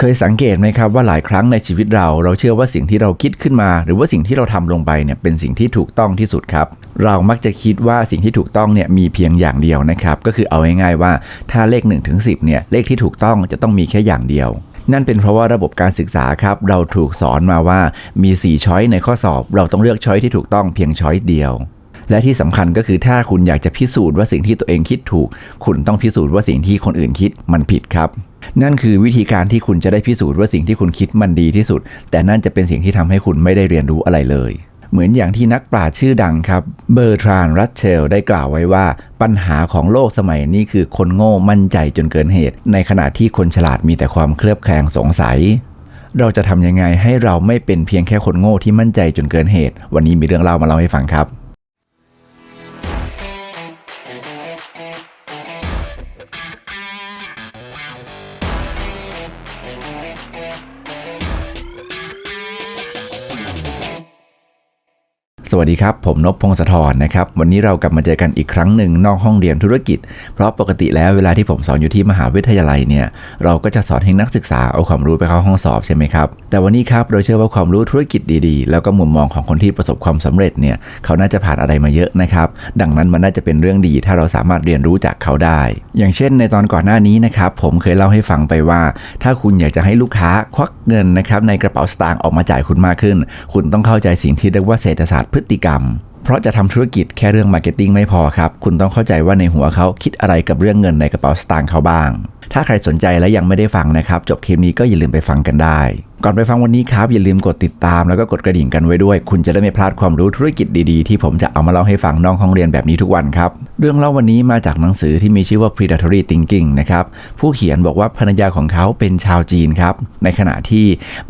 เคยสังเกตไหมครับว่าหลายครั้งในชีวิตเราเราเชื่อว่าสิ่งที่เราคิดขึ้นมา หรือว่าสิ่งที่เราทำลงไปเนี่ยเป็นสิ่งที่ถูกต้องที่สุดครับ เรามักจะคิดว่าสิ่งที่ถูกต้องเนี่ยมีเพียงอย่างเดียวนะครับก็คือเอาง่ายๆว่าถ้าเลข1นถึงสิเนี่ยเลขที่ถูกต้องจะต้องมีแค่อย่างเดียว นั่นเป็นเพราะว่าระบบการศึกษาครับเราถูกสอนมาว่ามี 4 ช้อยในข้อสอบ เราต้องเลือกช้อยที่ถูกต้องเพียงช้อยเดียวและที่สำคัญก็คือถ้าคุณอยากจะพิสูจน์ว่าสิ่งที่ตัวเองคิดถูก คุณต้องพิสูจน์ว่าสิ่งที่คนอื่นคิดมันผิดครับ นั่นคือวิธีการที่คุณจะได้พิสูจน์ว่าสิ่งที่คุณคิดมันดีที่สุด แต่นั่นจะเป็นสิ่งที่ทำให้คุณไม่ได้เรียนรู้อะไรเลย เหมือนอย่างที่นักปราชญ์ชื่อดังครับ เบอร์ทรานรัชเชลได้กล่าวไว้ว่าปัญหาของโลกสมัยนี้คือคนโง่มั่นใจจนเกินเหตุ ในขณะที่คนฉลาดมีแต่ความเคลือบแคลงสงสัย เราจะทำยังไงให้เราไม่เป็นเพียงแค่คนโง่ที่มั่นใจจนเกินเหตุ วันนี้มีเรื่องเล่ามาเล่าให้ฟังครับ วัสดีครับ ผมนพพงศธรนะครับ วันนี้เรากลับมาเจอกันอีกครั้งหนึ่งนอกห้องเรียนธุรกิจ เพราะปกติแล้วเวลาที่ผมสอนอยู่ที่มหาวิทยาลัยเนี่ยเราก็จะสอนให้นักศึกษาเอาความรู้ไปเข้าห้องสอบใช่ไหมครับ แต่วันนี้ครับเราเชื่อว่าความรู้ธุรกิจดีๆ แล้วก็มุมมองของคนที่ประสบความสำเร็จเนี่ยเขาน่าจะผ่านอะไรมาเยอะนะครับ ดังนั้นมันน่าจะเป็นเรื่องดีถ้าเราสามารถเรียนรู้จากเขาได้ อย่างเช่น ในตอนก่อนหน้านี้นะครับผมเคยเล่าให้ฟังไปว่า ถ้าคุณอยากจะให้ลูกค้าควักเงินนะครับในกระเป๋าสตางค์ออกมาจ่ายคุณมากขึ้น คุณต้องเข้าใจสิ่งที่เรียกว่าเศรษฐศาสตร์พฤติกรรม เพราะจะทำธุรกิจแค่เรื่องมาร์เก็ตติ้งไม่พอครับ คุณต้องเข้าใจว่าในหัวเขาคิดอะไรกับเรื่องเงินในกระเป๋าสตางค์เขาบ้าง ถ้าใครสนใจและยังไม่ได้ฟังนะครับ จบคลิปนี้ก็อย่าลืมไปฟังกันได้ ก่อนไปฟังวันนี้ครับ อย่าลืมกดติดตามแล้วก็กดกระดิ่งกันไว้ด้วย คุณจะได้ไม่พลาดความรู้ธุรกิจดีๆ ที่ผมจะเอามาเล่าให้ฟังนอกห้องเรียนแบบนี้ทุกวันครับ เรื่องเล่าวันนี้มาจากหนังสือที่มีชื่อว่า predatory thinking นะครับผู้เขียนบอกว่าภรรยาของเขาเป็นชาวจีนครับในขณะที่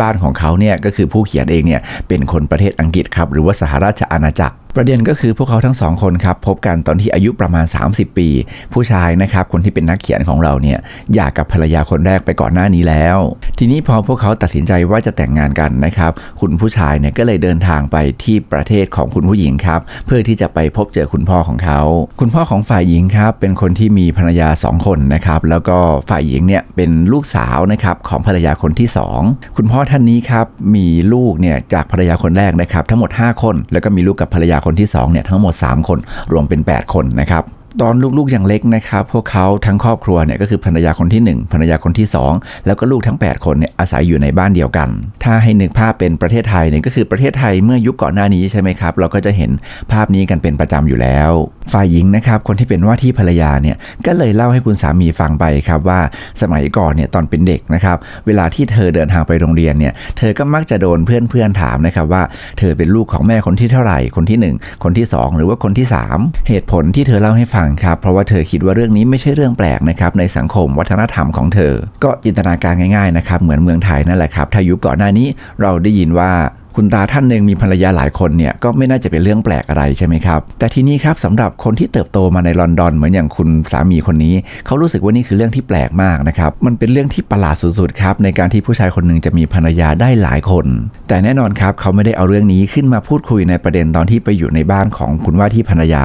บ้านของเขาเนี่ยก็คือผู้เขียนเองเนี่ยเป็นคนประเทศอังกฤษครับหรือว่าสหราชอาณาจักร ประเด็นก็คือพวกเขาทั้งสองคนครับพบกันตอนที่อายุประมาณ 30 ปี ผู้ชายนะครับคนที่เป็นนักเขียนของเราเนี่ยหย่ากับภรรยาคนแรกไปก่อนหน้านี้แล้ว ทีนี้พอพวกเขาตัดสินใจว่าจะแต่งงานกันนะครับคุณผู้ชายเนี่ยก็เลยเดินทางไปที่ประเทศของคุณผู้หญิงครับเพื่อที่จะไปพบเจอคุณพ่อของเขา คุณพ่อของฝ่ายหญิงครับเป็นคนที่มีภรรยาสองคนนะครับแล้วก็ฝ่ายหญิงเนี่ยเป็นลูกสาวนะครับของภรรยาคนที่สองคุณพ่อท่านนี้ครับมีลูกเนี่ยจากภรรยาคนแรกนะครับทั้งหมด 5 คน แล้วก็มีลูกกับภรรยาคนที่2เนี่ยทั้งหมด 3 คนรวมเป็น 8 คนนะครับ ตอนลูกๆอย่างเล็กนะครับ พวกเขาทั้งครอบครัวเนี่ยก็คือภรรยาคนที่ 1ภรรยาคนที่ 2 แล้วก็ลูกทั้ง 8 คนเนี่ยอาศัยอยู่ในบ้านเดียวกัน ถ้าให้นึกภาพเป็นประเทศไทยเนี่ยก็คือประเทศไทยเมื่อยุคก่อนหน้านี้ใช่ไหมครับ เราก็จะเห็นภาพนี้กันเป็นประจำอยู่แล้ว ฝ่ายหญิงนะครับคนที่เป็นว่าที่ภรรยาเนี่ยก็เลยเล่าให้คุณสามีฟังไปครับว่าสมัยก่อนเนี่ยตอนเป็นเด็กนะครับเวลาที่เธอเดินทางไปโรงเรียนเนี่ยเธอก็มักจะโดนเพื่อนๆถามนะครับว่า เธอเป็นลูกของแม่คนที่เท่าไหร่คนที่ 1 คนที่ 2 หรือว่าคนที่ 3 เหตุผลที่เธอเล่าให้ฟังครับ เพราะว่าเธอคิดว่าเรื่องนี้ไม่ใช่เรื่องแปลกนะครับในสังคมวัฒนธรรมของเธอ ก็จินตนาการง่ายๆนะครับเหมือนเมืองไทยนั่นแหละครับถ้ายุคก่อนหน้านี้เราได้ยินว่าคุณตาท่านหนึ่งมีภรรยาหลายคนเนี่ยก็ไม่น่าจะเป็นเรื่องแปลกอะไรใช่ไหมครับ แต่ทีนี้ครับสำหรับคนที่เติบโตมาในลอนดอนเหมือนอย่างคุณสามีคนนี้ เขารู้สึกว่านี่คือเรื่องที่แปลกมากนะครับมันเป็นเรื่องที่ประหลาดสุดๆครับในการที่ผู้ชายคนหนึ่งจะมีภรรยาได้หลายคน แต่แน่นอนครับเขาไม่ได้เอาเรื่องนี้ขึ้นมาพูดคุยในประเด็นตอนที่ไปอยู่ในบ้านของคุณว่าที่ภรรยา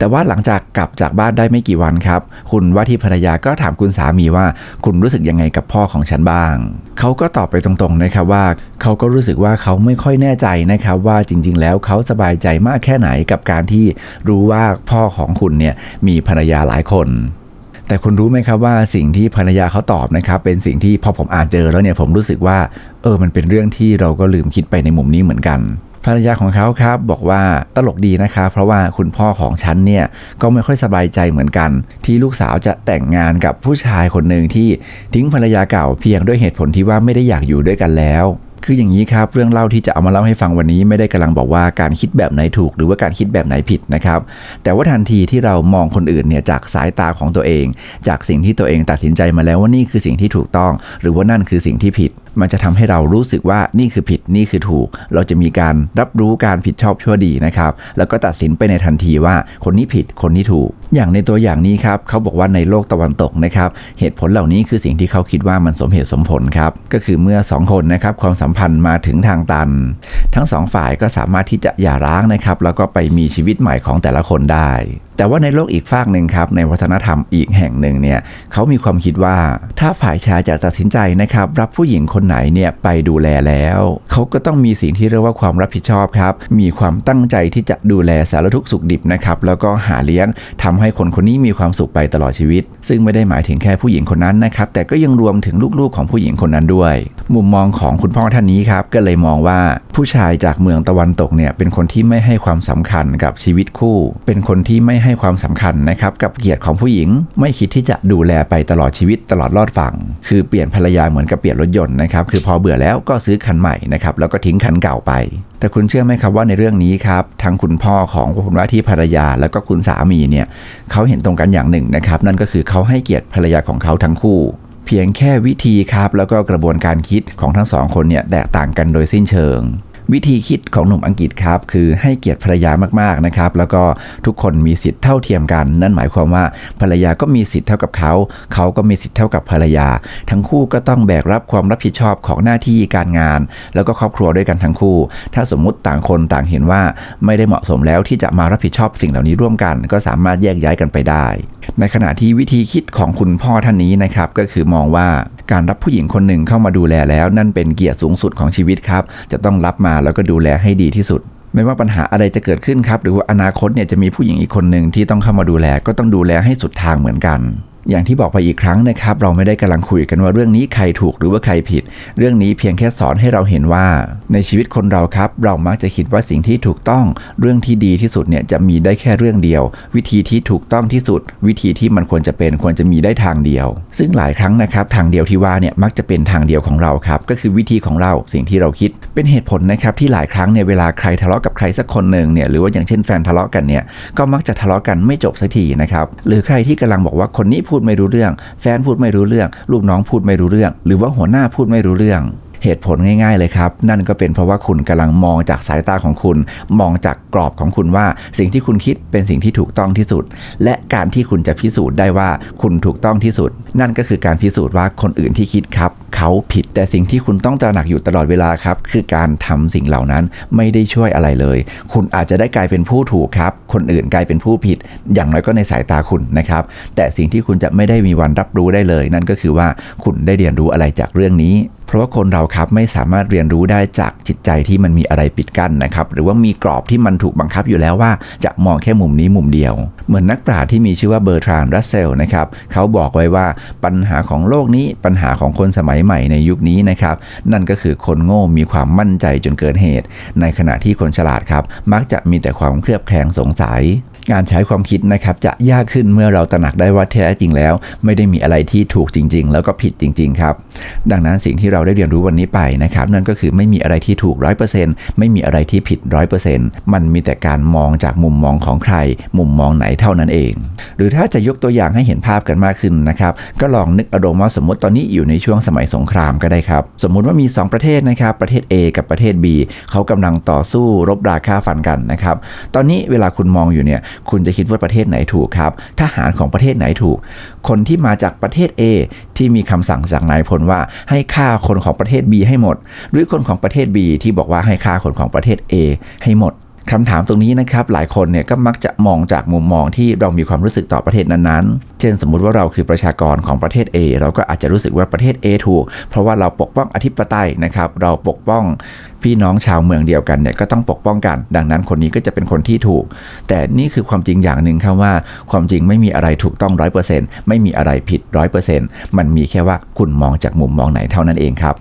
แต่ว่าหลังจากกลับจากบ้านได้ไม่กี่วันครับ คุณว่าที่ภรรยาก็ถามคุณสามีว่า คุณรู้สึกยังไงกับพ่อของฉันบ้าง เขาก็ตอบไปตรงๆนะครับว่า เขาก็รู้สึกว่าเขาไม่ค่อยแน่ใจนะครับว่าจริง ๆ แล้วเขาสบายใจมากแค่ไหนกับการที่รู้ว่าพ่อของคุณเนี่ยมีภรรยาหลายคนแต่คุณรู้ไหมครับว่าสิ่งที่ภรรยาเขาตอบนะครับ เป็นสิ่งที่พอผมอ่านเจอแล้วเนี่ยผมรู้สึกว่า เออมันเป็นเรื่องที่เราก็ลืมคิดไปในมุมนี้เหมือนกัน ภรรยาของเขาครับบอกว่าตลกดีนะคะเพราะว่าคุณพ่อของฉันเนี่ยก็ไม่ค่อยสบายใจเหมือนกัน ที่ลูกสาวจะแต่งงานกับผู้ชายคนหนึ่งที่ทิ้งภรรยาเก่าเพียงด้วยเหตุผลที่ว่าไม่ได้อยากอยู่ด้วยกันแล้ว คืออย่างนี้ครับเรื่องเล่าที่จะเอามาเล่าให้ฟังวันนี้ไม่ได้กำลังบอกว่าการคิดแบบไหนถูก หรือว่าการคิดแบบไหนผิดนะครับแต่ว่าทันทีที่เรามองคนอื่นเนี่ยจากสายตาของตัวเอง จากสิ่งที่ตัวเองตัดสินใจมาแล้วว่านี่คือสิ่งที่ถูกต้อง หรือว่านั่นคือสิ่งที่ผิดมันจะทำให้เรารู้สึกว่านี่คือผิดนี่คือถูก เราจะมีการรับรู้การผิดชอบชั่วดีนะครับ แล้วก็ตัดสินไปในทันทีว่าคนนี้ผิดคนนี้ถูก อย่างในตัวอย่างนี้ครับเขาบอกว่าในโลกตะวันตกนะครับ เหตุผลเหล่านี้คือสิ่งที่เขาคิดว่ามันสมเหตุสมผลครับ ก็คือเมื่อสองคนนะครับความสัมพันธ์มาถึงทางตัน ทั้งสองฝ่ายก็สามารถที่จะหย่าร้างนะครับ แล้วก็ไปมีชีวิตใหม่ของแต่ละคนได้ แต่ว่าในโลกอีกฝากหนึ่งครับในวัฒนธรรมอีกแห่งหนึ่งเนี่ยเขามีความคิดว่าถ้าฝ่ายชายจะตัดสินใจนะครับรับผู้หญิงคนไหนเนี่ยไปดูแลแล้ว เขาก็ต้องมีสิ่งที่เรียกว่าความรับผิดชอบครับ มีความตั้งใจที่จะดูแลสารทุกสุขดิบนะครับ แล้วก็หาเลี้ยงทำให้คนคนนี้มีความสุขไปตลอดชีวิต ซึ่งไม่ได้หมายถึงแค่ผู้หญิงคนนั้นนะครับ แต่ก็ยังรวมถึงลูกๆของผู้หญิงคนนั้นด้วย มุมมองของคุณพ่อท่านนี้ครับ ก็เลยมองว่าผู้ชายจากเมืองตะวันตกเนี่ยเป็นคนที่ไม่ให้ความสำคัญกับชีวิตคู่ เป็นคนที่ไม่ให้ความสำคัญนะครับกับเกียรติของผู้หญิง ไม่คิดที่จะดูแลไปตลอดชีวิตตลอดรอดฝั่ง คือเปลี่ยนภรรยาเหมือนกับเปลี่ยนรถยนต์นะครับคือพอเบื่อแล้วก็ซื้อคันใหม่นะครับแล้วก็ทิ้งคันเก่าไป แต่คุณเชื่อไหมครับว่าในเรื่องนี้ครับทั้งคุณพ่อของคุณว่าที่ภรรยาแล้วก็คุณสามีเนี่ยเขาเห็นตรงกันอย่างหนึ่งนะครับนั่นก็คือเขาให้เกียรติภรรยาของเขาทั้งคู่ เพียงแค่วิธีครับ แล้วก็กระบวนการคิดของทั้งสองคนเนี่ยแตกต่างกันโดยสิ้นเชิง วิธีคิดของหนุ่มอังกฤษครับ คือให้เกียรติภรรยามากๆนะครับ แล้วก็ทุกคนมีสิทธิ์เท่าเทียมกัน นั่นหมายความว่าภรรยาก็มีสิทธิ์เท่ากับเขา เขาก็มีสิทธิ์เท่ากับภรรยา ทั้งคู่ก็ต้องแบกรับความรับผิดชอบของหน้าที่การงาน แล้วก็ครอบครัวด้วยกันทั้งคู่ ถ้าสมมุติต่างคนต่างเห็นว่าไม่ได้เหมาะสมแล้วที่จะมารับผิดชอบสิ่งเหล่านี้ร่วมกัน ก็สามารถแยกย้ายกันไปได้ ในขณะที่วิธีคิดของคุณพ่อท่านนี้นะครับก็คือมองว่า การรับผู้หญิงคนหนึ่งเข้ามาดูแลแล้ว นั่นเป็นเกียรติสูงสุดของชีวิตครับ จะต้องรับมาแล้วก็ดูแลให้ดีที่สุดไม่ว่าปัญหาอะไรจะเกิดขึ้นครับ หรือว่าอนาคตเนี่ยจะมีผู้หญิงอีกคนหนึ่งที่ต้องเข้ามาดูแล ก็ต้องดูแลให้สุดทางเหมือนกัน อย่างที่บอกไปอีกครั้งนะครับ เราไม่ได้กำลังคุยกันว่าเรื่องนี้ใครถูกหรือว่าใครผิด เรื่องนี้เพียงแค่สอนให้เราเห็นว่า ในชีวิตคนเราครับ เรามักจะคิดว่าสิ่งที่ถูกต้อง เรื่องที่ดีที่สุดเนี่ยจะมีได้แค่เรื่องเดียว วิธีที่ถูกต้องที่สุด วิธีที่มันควรจะเป็นควรจะมีได้ทางเดียว ซึ่งหลายครั้งนะครับทางเดียวที่ว่าเนี่ยมักจะเป็นทางเดียวของเราครับก็คือวิธีของเราสิ่งที่เราคิด เป็นเหตุผลนะครับที่หลายครั้งเนี่ยเวลาใครทะเลาะกับใครสักคนหนึ่งเนี่ยหรือว่าอย่างเช่นแฟนทะเลาะกันเนี่ยก็มักจะทะเลาะกันไม่จบสักทีนะครับหรือใครที่กำลังบอกว่าคนนี้พูดไม่รู้เรื่อง แฟนพูดไม่รู้เรื่อง ลูกน้องพูดไม่รู้เรื่อง หรือว่าหัวหน้าพูดไม่รู้เรื่อง เหตุผลง่าย ๆ เลยครับ นั่นก็เป็นเพราะว่าคุณกำลังมองจากสายตาของคุณ มองจากกรอบของคุณว่า สิ่งที่คุณคิดเป็นสิ่งที่ถูกต้องที่สุด และการที่คุณจะพิสูจน์ได้ว่าคุณถูกต้องที่สุด นั่นก็คือการพิสูจน์ว่าคนอื่นที่คิดครับ เขาผิดแต่สิ่งที่คุณต้องตระหนักอยู่ตลอดเวลาครับ คือการทำสิ่งเหล่านั้นไม่ได้ช่วยอะไรเลย คุณอาจจะได้กลายเป็นผู้ถูกครับ คนอื่นกลายเป็นผู้ผิด อย่างน้อยก็ในสายตาคุณนะครับ แต่สิ่งที่คุณจะไม่ได้มีวันรับรู้ได้เลย นั่นก็คือว่าคุณได้เรียนรู้อะไรจากเรื่องนี้ เพราะว่าคนเราครับไม่สามารถเรียนรู้ได้จากจิตใจที่มันมีอะไรปิดกั้นนะครับหรือว่ามีกรอบที่มันถูกบังคับอยู่แล้วว่าจะมองแค่มุมนี้มุมเดียว เหมือนนักปราชญ์ที่มีชื่อว่าเบอร์ทรานรัสเซลนะครับเขาบอกไว้ว่าปัญหาของโลกนี้ปัญหาของคนสมัยใหม่ในยุคนี้นะครับนั่นก็คือคนโง่มีความมั่นใจจนเกินเหตุ ในขณะที่คนฉลาดครับมักจะมีแต่ความเครียบแคลงสงสัยการใช้ความคิดนะครับจะยากขึ้นเมื่อเราตระหนักได้ว่าแท้จริงแล้ว ไม่ได้มีอะไรที่ถูกจริง ๆ แล้วก็ผิดจริง ๆ ครับ ดังนั้นสิ่งที่เราได้เรียนรู้วันนี้ไปนะครับ นั่นก็คือไม่มีอะไรที่ถูก 100%ไม่มีอะไรที่ผิด 100%มันมีแต่การมองจากมุมมองของใคร มุมมองไหนเท่านั้นเอง หรือถ้าจะยกตัวอย่างให้เห็นภาพกันมากขึ้นนะครับ ก็ลองนึกอารมณ์ว่าสมมติตอนนี้อยู่ในช่วงสมัยสงครามก็ได้ครับ สมมุติว่ามี 2 ประเทศนะครับ ประเทศ A กับประเทศ B เขากำลังต่อสู้รบราฆ่าฟันกันนะครับ ตอนนี้เวลาคุณมองอยู่เนี่ยคุณจะคิดว่าประเทศไหนถูกครับทหารของประเทศไหนถูก คนที่มาจากประเทศ A ที่มีคำสั่งจากนายพลว่าให้ฆ่าคนของประเทศ B ให้หมด หรือคนของประเทศ B ที่บอกว่าให้ฆ่าคนของประเทศ A ให้หมด คำถามตรงนี้นะครับหลายคนเนี่ยก็มักจะมองจากมุมมองที่เรามีความรู้สึกต่อประเทศนั้นๆ เช่น สมมุติว่าเราคือประชากรของประเทศ A เราก็อาจจะรู้สึกว่าประเทศ A ถูก เพราะว่าเราปกป้องอธิปไตยนะครับ เราปกป้องพี่น้องชาวเมืองเดียวกันเนี่ยก็ต้องปกป้องกัน ดังนั้นคนนี้ก็จะเป็นคนที่ถูก แต่นี่คือความจริงอย่างหนึ่งครับว่า ความจริงไม่มีอะไรถูกต้องร้อยเปอร์เซ็นต์ไม่มีอะไรผิดร้อยเปอร์เซ็นต์มันมีแค่ว่าคุณมองจากมุมมองไหนเท่านั้นเองครับ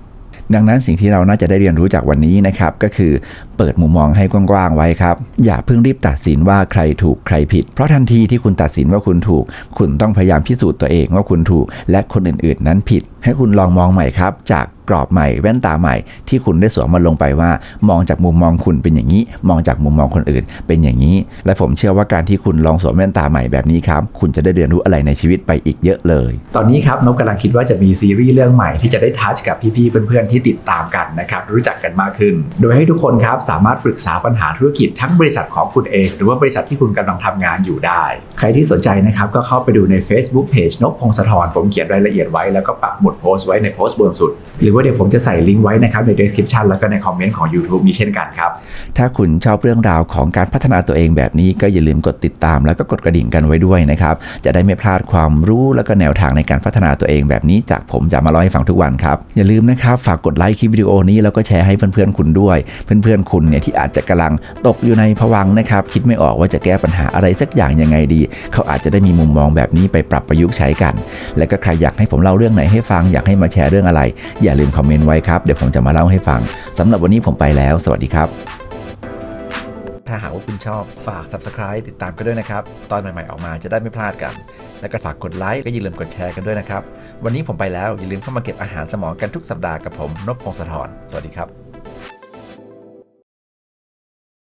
ดังนั้นสิ่งที่เราน่าจะได้เรียนรู้จากวันนี้นะครับก็คือเปิดมุมมองให้กว้างๆไว้ครับ อย่าเพิ่งรีบตัดสินว่าใครถูกใครผิด เพราะทันทีที่คุณตัดสินว่าคุณถูก คุณต้องพยายามพิสูจน์ตัวเองว่าคุณถูก และคนอื่นๆ นั้นผิด ให้คุณลองมองใหม่ครับ จาก กรอบใหม่ แว่นตาใหม่ที่คุณได้สวมมันลงไปว่า มองจากมุมมองคุณเป็นอย่างนี้ มองจากมุมมองคนอื่น เป็นอย่างนี้ และผมเชื่อว่าการที่คุณลองสวมแว่นตาใหม่แบบนี้ครับคุณจะได้เรียนรู้อะไรในชีวิตไปอีกเยอะเลย ตอนนี้ครับนกกำลังคิดว่าจะมีซีรีส์เรื่องใหม่ที่จะได้ทัชกับพี่ๆเพื่อนๆที่ติดตามกันนะครับรู้จักกันมากขึ้น โดยให้ทุกคนครับสามารถปรึกษาปัญหาธุรกิจทั้งบริษัทของคุณเอง หรือว่าบริษัทที่คุณกำลังทำงานอยู่ได้ ใครที่สนใจนะครับก็เข้าไปดูใน Facebook Page นกพงศธรผมเขียนรายละเอียดไว้แล้วก็ปักหมุดโพสต์ไว้ในโพสต์บนสุด หรือว่าเดี๋ยวผมจะใส่ลิงก์ไว้นะครับใน description แล้วก็ในคอมเมนต์ของ YouTube นี้เช่นกันครับ ถ้าคุณชอบเรื่องราวของการพัฒนาตัวเองแบบนี้ก็อย่าลืมกดติดตาม แล้วก็กดกระดิ่งกันไว้ด้วยนะครับ จะได้ไม่พลาดความรู้แล้วก็แนวทางในการพัฒนาตัวเองแบบนี้ จากผมจะมาเล่าให้ฟังทุกวันครับ อย่าลืมนะครับฝากกดไลค์คลิปวิดีโอนี้แล้วก็แชร์ให้เพื่อนๆคุณด้วย เพื่อนๆคุณเนี่ยที่อาจจะกำลังตกอยู่ในภวังนะครับคิดไม่ออกว่าจะแก้ปัญหาอะไรสักอย่างยังไงดี เขาอาจจะได้มีมุมมองแบบนี้ไปปรับประยุกต์ใช้กัน และก็ใครอยากให้ผมเล่าเรื่องไหนให้ฟังอยากให้มาแชร์เรื่องอะไร อย่าลืมคอมเมนต์ไว้ครับเดี๋ยวผมจะมาเล่าให้ฟังสำหรับวันนี้ผมไปแล้ว สวัสดีครับ ถ้าหากว่าคุณชอบฝาก subscribe ติดตามกันด้วยนะครับ ตอนใหม่ๆออกมาจะได้ไม่พลาดกัน แล้วก็ฝากกดไลค์และอย่าลืมกดแชร์กันด้วยนะครับ วันนี้ผมไปแล้วอย่าลืมเข้ามาเก็บอาหารสมองกันทุกสัปดาห์กับผมนพพงศธรสวัสดีครับ